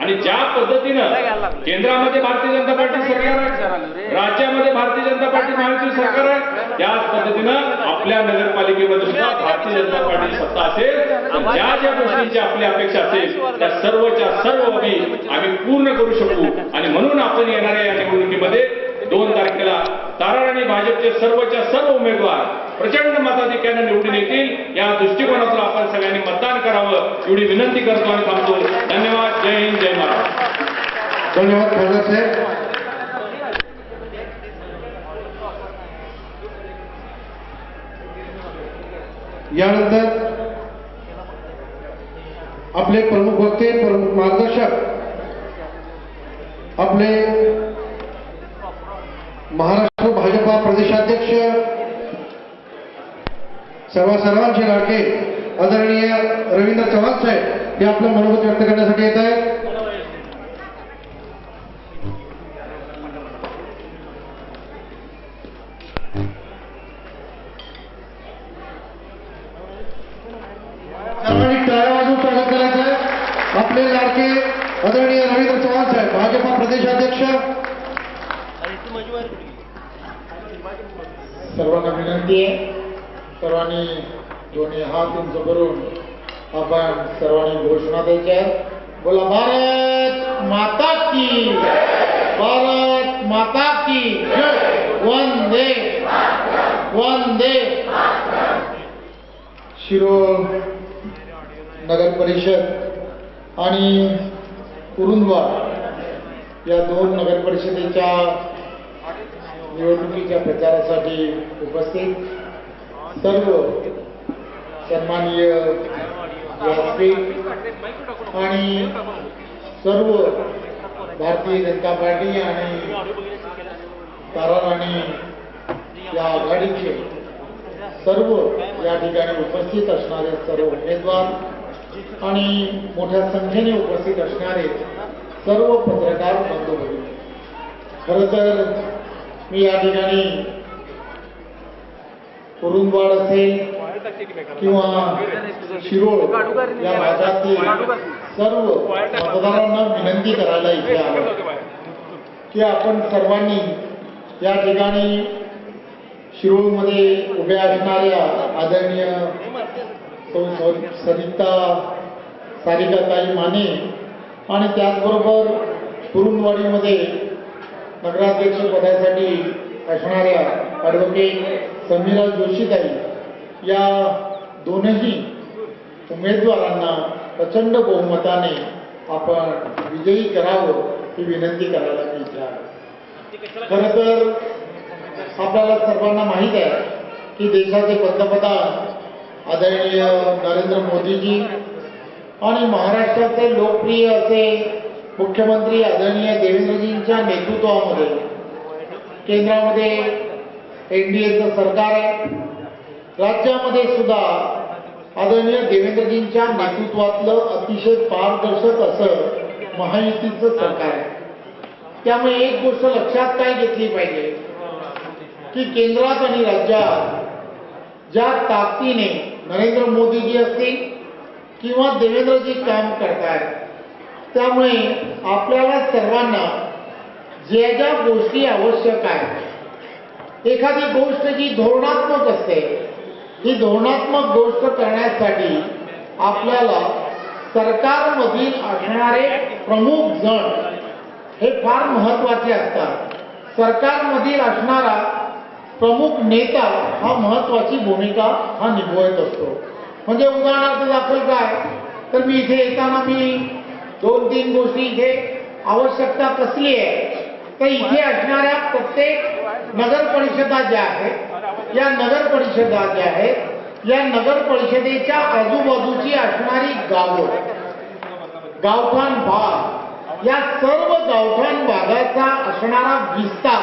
आणि ज्या पद्धतीनं केंद्रामध्ये भारतीय जनता पार्टी सरकार आहे राज्यामध्ये भारतीय जनता पार्टी महायुती सरकार आहे त्याच पद्धतीनं आपल्या नगरपालिकेमध्ये सुद्धा भारतीय जनता पार्टीची सत्ता असेल तर ज्या ज्या गोष्टींची आपली अपेक्षा असेल त्या सर्वच्या सर्व बाबी आम्ही पूर्ण करू शकू. आणि म्हणून आपण येणाऱ्या या निवडणुकीमध्ये दोन तारखेला तारा आणि भाजपचे सर्वच्या सर्व उमेदवार प्रचंड मताधिक्याने निवडून येतील. या दृष्टिकोनातून आपण सगळ्यांनी मतदान करावं एवढी विनंती करतो आणि थांबतो धन्यवाद. जय हिंद जय महाराज धन्यवाद साहेब. यानंतर आपले प्रमुख वक्ते प्रमुख मार्गदर्शक आपले महाराष्ट्र भाजपा प्रदेशाध्यक्ष सर्व सर्वांचे लाडके आदरणीय रवींद्र चव्हाण साहेब हे आपलं मनोगत व्यक्त करण्यासाठी येत आहेत. सर्वांनी टाळ्या वाजवून स्वागत करायचं आहे. आपले लाडके आदरणीय रवींद्र चव्हाण साहेब भाजपा प्रदेशाध्यक्ष सर्वांना विनंती आहे. सर्वांनी दोन्ही हात उंच करून आपण सर्वांनी घोषणा द्यायच्या आहेत. बोला भारत माता की भारत माता की वंदे. वंदे. शिरोळ नगर परिषद आणि कुरुंदवाड या दोन नगर परिषदेच्या निवडणुकीच्या प्रचारासाठी उपस्थित सर्व सन्माननीय व्यासपीठ आणि सर्व भारतीय जनता पार्टी आणि ताराराणी या आघाडीचे सर्व या ठिकाणी उपस्थित असणारे सर्व उमेदवार आणि मोठ्या संख्येने उपस्थित असणारे सर्व पत्रकार बंधू भगिनी खरं तर मी या ठिकाणी कुरुंदवाड असेल किंवा शिरोळ या भागातील सर्व मतदारांना विनंती करायला इथे आलो. की आपण सर्वांनी या ठिकाणी शिरोळमध्ये उभ्या असणाऱ्या आदरणीय सरिता सारिकाताई माने आणि त्याचबरोबर कुरुंदवाडीमध्ये नगराध्यक्ष पदासाठी असणाऱ्या ॲडव्होकेट समीरा जोशीताई या दोनही उमेदवारांना प्रचंड बहुमताने आपण विजयी करावं ही विनंती करायला मी इच्छा आलो खरं तर आपल्याला सर्वांना माहीत आहे की देशाचे पंतप्रधान आदरणीय नरेंद्र मोदीजी आणि महाराष्ट्राचे लोकप्रिय असे मुख्यमंत्री आदरणीय देवेंद्रजींच्या नेतृत्वामध्ये केंद्रामध्ये एन डी एचं सरकार आहे. राज्यामध्ये सुद्धा आदरणीय देवेंद्रजींच्या नेतृत्वातलं अतिशय पारदर्शक असं महायुतीचं सरकार आहे. त्यामुळे एक गोष्ट लक्षात काय घेतली पाहिजे? की केंद्रात आणि राज्यात ज्या ताकदीने नरेंद्र मोदीजी असतील किंवा देवेंद्रजी काम करतायत त्यामुळे आपल्याला सर्वांना ज्या ज्या गोष्टी आवश्यक आहेत एखादी गोष्ट जी धोरणात्मक असते ही धोरणात्मक गोष्ट करण्यासाठी आपल्याला सरकारमधील असणारे प्रमुख जण हे फार महत्त्वाचे असतात. सरकारमधील असणारा प्रमुख नेता हा महत्वाची भूमिका हा निभवत असतो. म्हणजे उदाहरणार्थ दाखल काय? तर मी इथे येताना मी दोन तीन गोष्टी इथे आवश्यकता कसली आहे? तर इथे असणाऱ्या प्रत्येक नगर परिषदा ज्या आहेत या नगर परिषदा ज्या आहेत या नगर परिषदेच्या आजूबाजूची असणारी गावं गावठाण भाग या सर्व गावठाण भागाचा असणारा विस्तार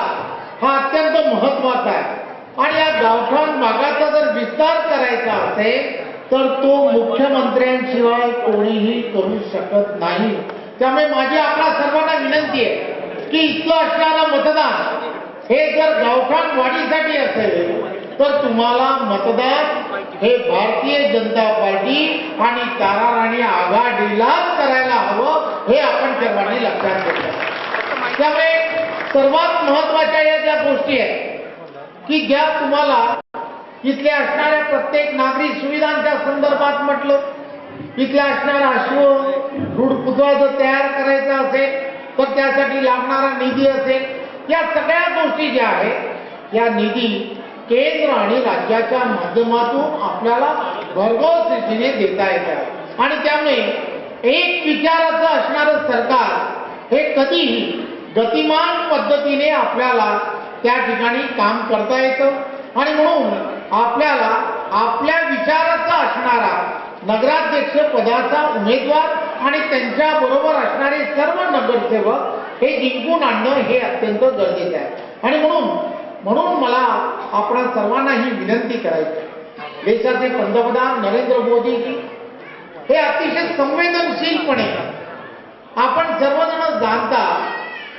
हा अत्यंत महत्त्वाचा आहे. आणि या गावठाण भागाचा जर विस्तार करायचा असेल तर तो मुख्यमंत्र्यांशिवाय कोणीही करू शकत नाही. त्यामुळे माझी आपल्या सर्वांना विनंती आहे की इथलं असणारं मतदान हे जर गावठाण वाढीसाठी असेल तर तुम्हाला मतदान हे भारतीय जनता पार्टी आणि तारा राणी आघाडीलाच करायला हवं हे आपण सर्वांनी लक्षात घेतलं. त्यामुळे सर्वात महत्त्वाच्या या ज्या गोष्टी आहेत की ज्या तुम्हाला इथले असणाऱ्या प्रत्येक नागरिक सुविधांच्या संदर्भात म्हटलं इथल्या असणारा अश्व रूढ पुतळा जर तयार करायचा असेल तर त्यासाठी लागणारा निधी असेल या सगळ्या गोष्टी ज्या आहेत या निधी केंद्र आणि राज्याच्या माध्यमातून आपल्याला भरघोस रीतीने देता येतात. आणि त्यामुळे एक विचाराचं असणारं सरकार हे कधीही गतिमान पद्धतीने आपल्याला त्या ठिकाणी काम करता येतं. आणि म्हणून आपल्याला आपल्या विचाराचा असणारा नगराध्यक्ष पदाचा उमेदवार आणि त्यांच्या बरोबर असणारे सर्व नगरसेवक हे जिंकून आणणं हे अत्यंत गरजेचं आहे. आणि म्हणून म्हणून मला आपण सर्वांना ही विनंती करायची. देशाचे पंतप्रधान नरेंद्र मोदीजी हे अतिशय संवेदनशीलपणे आपण सर्वजण जाणता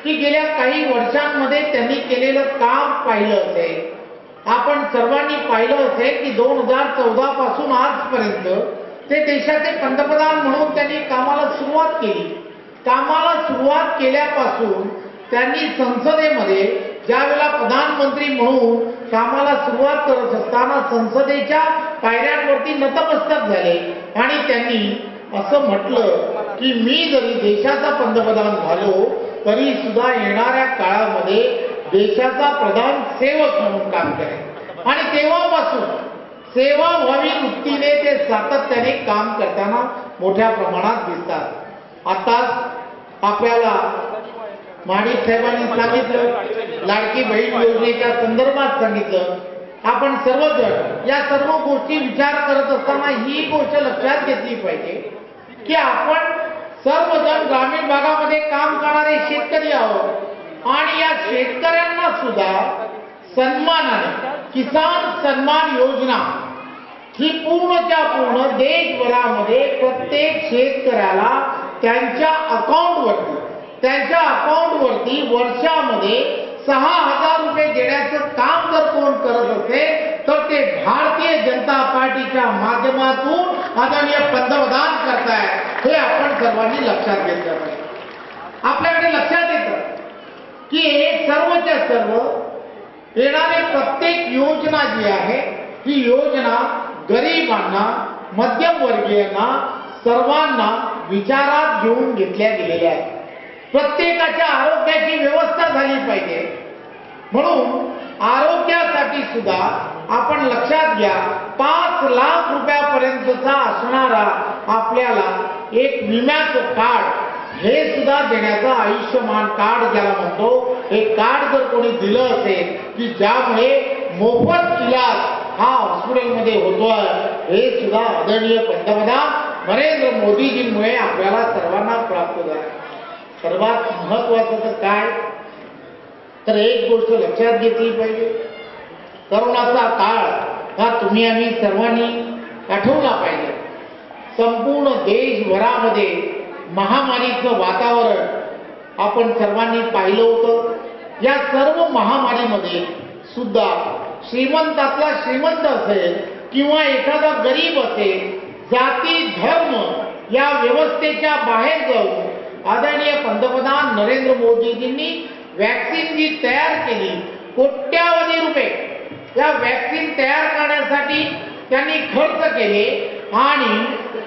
की गेल्या काही वर्षांमध्ये त्यांनी केलेलं काम पाहिलं असेल आपण सर्वांनी पाहिलं असेल की दोन हजार चौदा पासून आजपर्यंत ते देशाचे पंतप्रधान म्हणून त्यांनी कामाला सुरुवात केली. कामाला सुरुवात केल्यापासून त्यांनी संसदेमध्ये ज्यावेळेला प्रधानमंत्री म्हणून कामाला सुरुवात करत असताना संसदेच्या पायऱ्यांवरती नतमस्तक झाले आणि त्यांनी असं म्हटलं की मी जरी देशाचा पंतप्रधान झालो तरी सुद्धा येणाऱ्या काळामध्ये देशाचा प्रधान सेवक म्हणून काम करेल. आणि तेव्हापासून सेवा व्हावी वृत्तीने ते सातत्याने काम करताना मोठ्या प्रमाणात दिसतात. आताच आपल्याला माणिक साहेबांनी सांगितलं लाडकी बहीण योजनेच्या संदर्भात सांगितलं आपण सर्वजण या सर्व गोष्टी विचार करत असताना ही गोष्ट लक्षात घेतली पाहिजे की आपण सर्वजण ग्रामीण भागामध्ये काम करणारे शेतकरी आहोत. आणि या शेतकऱ्यांना सुद्धा सन्मानाने किसान सन्मान योजना ही पूर्णच्या पूर्ण देशभरामध्ये प्रत्येक शेतकऱ्याला त्यांच्या अकाउंटवरती त्यांच्या अकाउंटवरती वर्षामध्ये सहा हजार रुपये देण्याचं काम जर कोण करत असेल तर ते भारतीय जनता पार्टीच्या माध्यमातून आदरणीय पंतप्रधान करताय हे आपण सर्वांनी लक्षात घेतलं पाहिजे आपल्याकडे लक्षात येतं. की हे सर्वच्या सर्व येणारी प्रत्येक योजना जी आहे ही योजना गरिबांना मध्यमवर्गीयांना सर्वांना विचारात घेऊन घेतल्या गेलेल्या आहेत. प्रत्येकाच्या आरोग्याची व्यवस्था झाली पाहिजे. म्हणून आरोग्यासाठी सुद्धा आपण लक्षात घ्या पाच लाख रुपयापर्यंतचा असणारा आपल्याला एक विम्याचं कार्ड हे सुद्धा देण्याचा आयुष्यमान कार्ड ज्याला म्हणतो हे कार्ड जर कोणी दिलं असेल की ज्यामुळे मोफत इलाज हा हॉस्पिटलमध्ये होतोय हे सुद्धा आदरणीय पंतप्रधान नरेंद्र मोदीजींमुळे आपल्याला सर्वांना प्राप्त झालं. सर्वात महत्वाचं तर काय? तर एक गोष्ट लक्षात घेतली पाहिजे. करोनाचा काळ हा तुम्ही आम्ही सर्वांनी आठवला पाहिजे. संपूर्ण देशभरामध्ये महामारीचं वातावरण आपण सर्वांनी पाहिलं होतं. या सर्व महामारीमध्ये सुद्धा श्रीमंतातला श्रीमंत असेल किंवा एखादा गरीब असेल जाती धर्म या व्यवस्थेच्या बाहेर जाऊन आदरणीय पंतप्रधान नरेंद्र मोदीजींनी वॅक्सिन जी तयार केली कोट्यावधी रुपये. या वॅक्सिन तयार करण्यासाठी त्यांनी खर्च केले आणि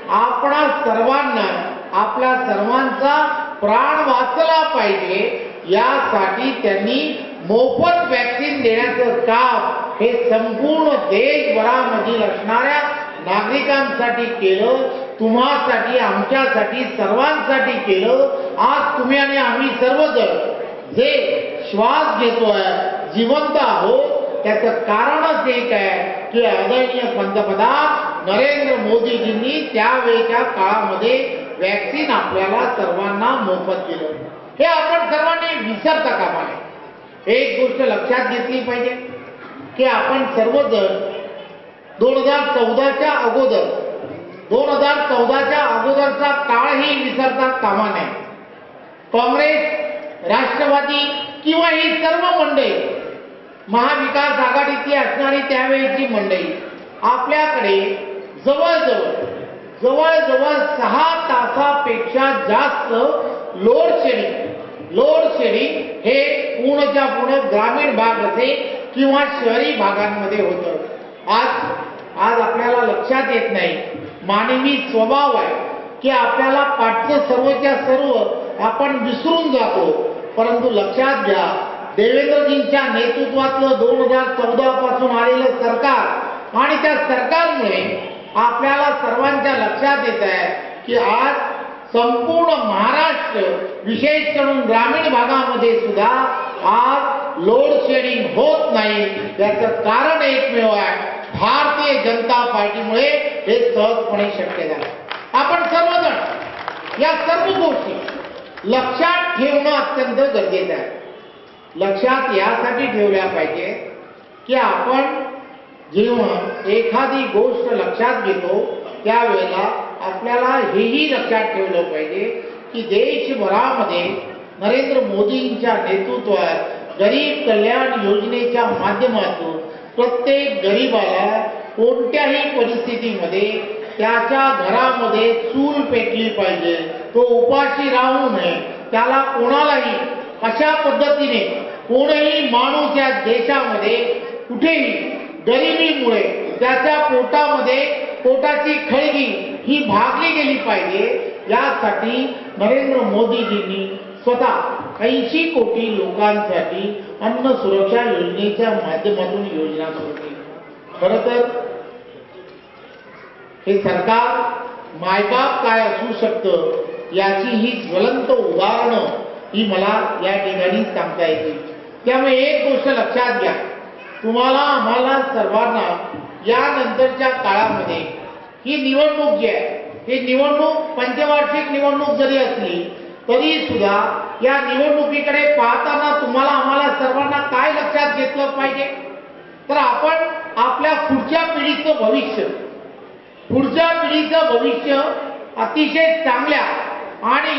आपणा सर्वांना आपल्या सर्वांचा प्राण वाचला पाहिजे. यासाठी त्यांनी मोफत वॅक्सिन देण्याचं काम हे संपूर्ण देशभरामधील असणाऱ्या नागरिकांसाठी केलं तुम्हासाठी आमच्यासाठी सर्वांसाठी केलं. आज तुम्ही आणि आम्ही सर्वजण जे श्वास घेतोय जिवंत आहोत त्याचं कारणच एक आहे की आदरणीय पंतप्रधान नरेंद्र मोदीजींनी त्यावेळेच्या काळामध्ये वॅक्सिन आपल्याला सर्वांना मोफत दिलं. हे आपण सर्वांनी विसरता कामा नये एक गोष्ट लक्षात घेतली पाहिजे की आपण सर्वजण दोन हजार चौदाच्या अगोदर दोन हजार चौदाच्या अगोदरचा काळही विसरता कामा नये काँग्रेस राष्ट्रवादी किंवा ही सर्व मंडळी महाविकास आघाडीची असणारी त्यावेळीची मंडळी आपल्याकडे जवळजवळ जवळजवळ सहा तासापेक्षा जास्त लोड शेडिंग लोड शेडिंग हे पूर्णच्या पूर्ण ग्रामीण भाग असे किंवा शहरी भागांमध्ये होतं. आज आज आपल्याला लक्षात येत नाही. मानवी स्वभाव आहे की आपल्याला पाठचं सर्वच्या सर्व आपण विसरून जातो. परंतु लक्षात घ्या देवेंद्रजींच्या नेतृत्वातलं दोन हजार चौदा पासून आलेलं सरकार आणि त्या सरकारमुळे आपल्याला सर्वांच्या लक्षात येत आहे की आज संपूर्ण महाराष्ट्र विशेष करून ग्रामीण भागामध्ये सुद्धा आज लोड शेडिंग होत नाही. याचं कारण एकमेव आहे. भारतीय जनता पार्टीमुळे हे सहजपणे शक्य झालं. आपण सर्वजण या सर्व गोष्टी लक्षात ठेवणं अत्यंत गरजेचं आहे. लक्षात यासाठी ठेवल्या पाहिजे की आपण जेव्हा एखादी गोष्ट लक्षात घेतो त्यावेळेला आपल्याला हेही लक्षात ठेवलं पाहिजे की देशभरामध्ये नरेंद्र मोदींच्या नेतृत्वात गरीब कल्याण योजनेच्या माध्यमातून प्रत्येक गरीबाला कोणत्याही परिस्थितीमध्ये त्याच्या घरामध्ये चूल पेटली पाहिजे तो उपाशी राहू नये त्याला कोणालाही अशा पद्धतीने कोणही माणूस या देशामध्ये कुठेही गरिबीमुळे त्याच्या पोटामध्ये पोटाची खळगी ही भागली गेली पाहिजे. यासाठी नरेंद्र मोदीजींनी स्वतः ऐंशी कोटी लोकांसाठी अन्न सुरक्षा योजनेच्या माध्यमातून योजना सुरू केली. खर तर हे सरकार मायबाप काय असू शकतं याची ही ज्वलंत उदाहरणं ही मला या ठिकाणी सांगता येतील. त्यामुळे एक गोष्ट लक्षात घ्या. तुम्हाला आम्हाला सर्वांना यानंतरच्या काळामध्ये ही निवडणूक जी आहे ही निवडणूक पंचवार्षिक निवडणूक जरी असली तरी सुद्धा या निवडणुकीकडे पाहताना तुम्हाला आम्हाला सर्वांना काय लक्षात घेतलं पाहिजे? तर आपण आपल्या पुढच्या पिढीचं भविष्य पुढच्या पिढीचं भविष्य अतिशय चांगल्या आणि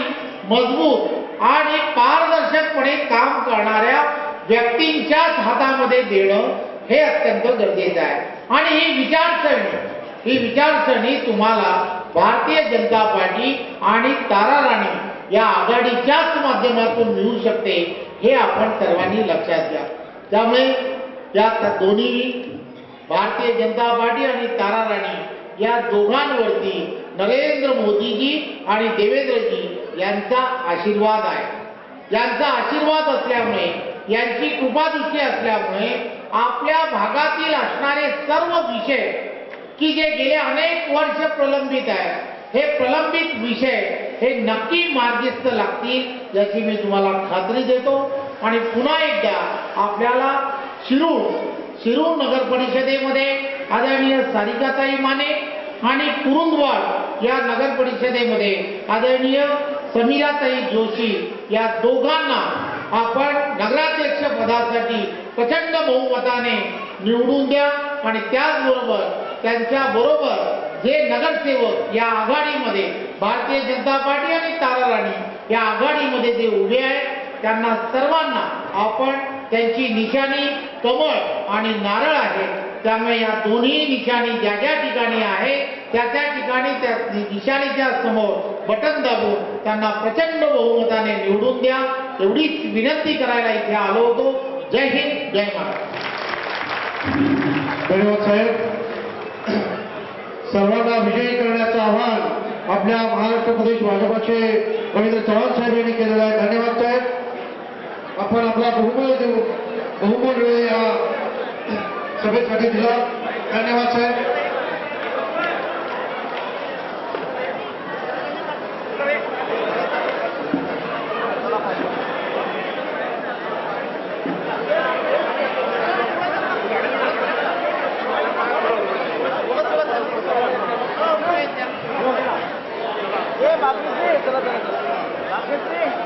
मजबूत आणि पारदर्शकपणे काम करणाऱ्या व्यक्तींच्याच हातामध्ये देणं हे अत्यंत गरजेचं आहे. आणि ही विचारसरणी ही विचारसरणी तुम्हाला भारतीय जनता पार्टी आणि तारा राणी या आघाडीच्याच माध्यमातून मिळू शकते हे आपण सर्वांनी लक्षात घ्या. त्यामुळे या दोन्ही भारतीय जनता पार्टी आणि तारा राणी या दोघांवरती नरेंद्र मोदीजी आणि देवेंद्रजी यांचा आशीर्वाद आहे. यांचा आशीर्वाद असल्यामुळे यांची कृपादृष्टी असल्यामुळे आपल्या भागातील असणारे सर्व विषय की जे गेले अनेक वर्ष प्रलंबित आहेत हे प्रलंबित विषय हे नक्की मार्गस्थ लागतील याची मी तुम्हाला खात्री देतो. आणि पुन्हा एकदा आपल्याला शिरूर शिरूर नगर परिषदेमध्ये आदरणीय सारिकाताई माने आणि कुरुंदवाड या नगर परिषदेमध्ये आदरणीय समीराताई जोशी या दोघांना आपण नगराध्यक्ष पदासाठी प्रचंड बहुमताने निवडून द्या आणि त्याचबरोबर त्यांच्या बरोबर जे नगरसेवक या आघाडीमध्ये भारतीय जनता पार्टी आणि तारा राणी या आघाडीमध्ये जे उभे आहेत त्यांना सर्वांना आपण त्यांची निशाणी कमळ आणि नारळ आहे. त्यामुळे या दोन्ही निशाणी ज्या ज्या ठिकाणी आहे त्या त्या ठिकाणी त्या निशाणीच्या समोर बटन दाबून त्यांना प्रचंड बहुमताने निवडून द्या. एवढीच विनंती करायला इथे आलो होतो. जय हिंद जय महाराज धन्यवाद साहेब. सर्वांना विजयी करण्याचं आव्हान आपल्या महाराष्ट्र प्रदेश भाजपाचे रवींद्र चव्हाण साहेब यांनी केलेलं आहे. धन्यवाद साहेब. आपण आपला बहुमत देऊ. बहुमत वेळ या सभेसाठी दिला. धन्यवाद साहेब. Mas precisa, Lá